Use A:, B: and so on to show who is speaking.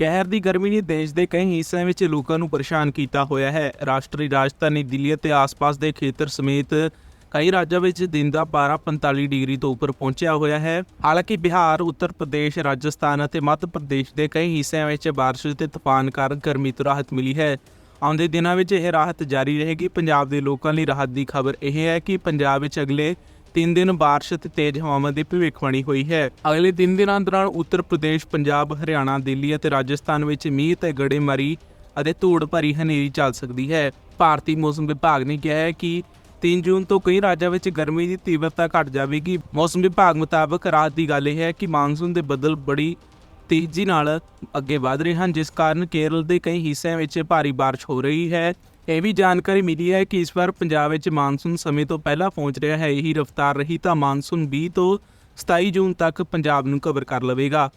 A: ਕਹਿਰ ਦੀ ਗਰਮੀ ਨੇ ਦੇਸ਼ ਦੇ ਕਈ ਹਿੱਸਿਆਂ ਵਿੱਚ ਲੋਕਾਂ ਨੂੰ ਪਰੇਸ਼ਾਨ ਕੀਤਾ ਹੋਇਆ ਹੈ। ਰਾਸ਼ਟਰੀ ਰਾਜਧਾਨੀ ਦਿੱਲੀ ਅਤੇ ਆਸ-ਪਾਸ ਦੇ ਖੇਤਰ ਸਮੇਤ ਕਈ ਰਾਜਾਂ ਵਿੱਚ ਦਿਨ ਦਾ ਪਾਰਾ 45 ਡਿਗਰੀ ਤੋਂ ਉੱਪਰ ਪਹੁੰਚਿਆ ਹੋਇਆ ਹੈ। ਹਾਲਾਂਕਿ ਬਿਹਾਰ, ਉੱਤਰ ਪ੍ਰਦੇਸ਼, ਰਾਜਸਥਾਨ ਅਤੇ ਮੱਧ ਪ੍ਰਦੇਸ਼ ਦੇ ਕਈ ਹਿੱਸਿਆਂ ਵਿੱਚ ਬਾਰਿਸ਼ ਤੇ ਤੂਫਾਨ ਕਾਰਨ ਗਰਮੀ ਤੋਂ ਰਾਹਤ ਮਿਲੀ ਹੈ। ਆਉਂਦੇ ਦਿਨਾਂ ਵਿੱਚ ਇਹ ਰਾਹਤ ਜਾਰੀ ਰਹੇਗੀ। ਪੰਜਾਬ ਦੇ ਲੋਕਾਂ ਲਈ ਰਾਹਤ ਦੀ ਖਬਰ ਇਹ ਹੈ ਕਿ ਪੰਜਾਬ ਵਿੱਚ ਅਗਲੇ 3 ਦਿਨ ਬਾਰਿਸ਼ ਅਤੇ ਤੇਜ਼ ਹਵਾਵਾਂ ਦੀ ਭਵਿੱਖਬਾਣੀ ਹੋਈ ਹੈ। ਅਗਲੇ 3 ਦਿਨਾਂ ਦੌਰਾਨ ਉੱਤਰ ਪ੍ਰਦੇਸ਼, ਪੰਜਾਬ, ਹਰਿਆਣਾ, ਦਿੱਲੀ ਅਤੇ ਰਾਜਸਥਾਨ ਵਿੱਚ ਮੀਂਹ ਤੇ ਗੜੇਮਾਰੀ ਅਤੇ ਧੂੜ ਭਰੀ ਹਨੇਰੀ ਚੱਲ ਸਕਦੀ ਹੈ। ਭਾਰਤੀ ਮੌਸਮ ਵਿਭਾਗ ਨੇ ਕਿਹਾ ਹੈ ਕਿ 3 ਜੂਨ ਤੋਂ ਕਈ ਰਾਜਾਂ ਵਿੱਚ ਗਰਮੀ ਦੀ ਤੀਬਰਤਾ ਘਟ ਜਾਵੇਗੀ। ਮੌਸਮ ਵਿਭਾਗ ਮੁਤਾਬਕ ਰਾਤ ਦੀ ਗੱਲ ਇਹ ਹੈ ਕਿ ਮਾਨਸੂਨ ਦੇ ਬੱਦਲ ਬੜੀ ਤੇਜ਼ੀ ਨਾਲ ਅੱਗੇ ਵਧ ਰਹੇ ਹਨ, ਜਿਸ ਕਾਰਨ ਕੇਰਲ ਦੇ ਕਈ ਹਿੱਸਿਆਂ ਵਿੱਚ ਭਾਰੀ ਬਾਰਿਸ਼ ਹੋ ਰਹੀ ਹੈ। ਇਹ ਵੀ ਜਾਣਕਾਰੀ ਮਿਲੀ ਹੈ ਕਿ ਇਸ ਵਾਰ ਪੰਜਾਬ ਵਿੱਚ ਮਾਨਸੂਨ ਸਮੇਂ ਤੋਂ ਪਹਿਲਾਂ ਪਹੁੰਚ ਰਿਹਾ ਹੈ। ਇਹੀ ਰਫ਼ਤਾਰ ਰਹੀ ਤਾਂ ਮਾਨਸੂਨ 20 ਤੋਂ 27 ਜੂਨ ਤੱਕ ਪੰਜਾਬ ਨੂੰ ਕਵਰ ਕਰ ਲਵੇਗਾ।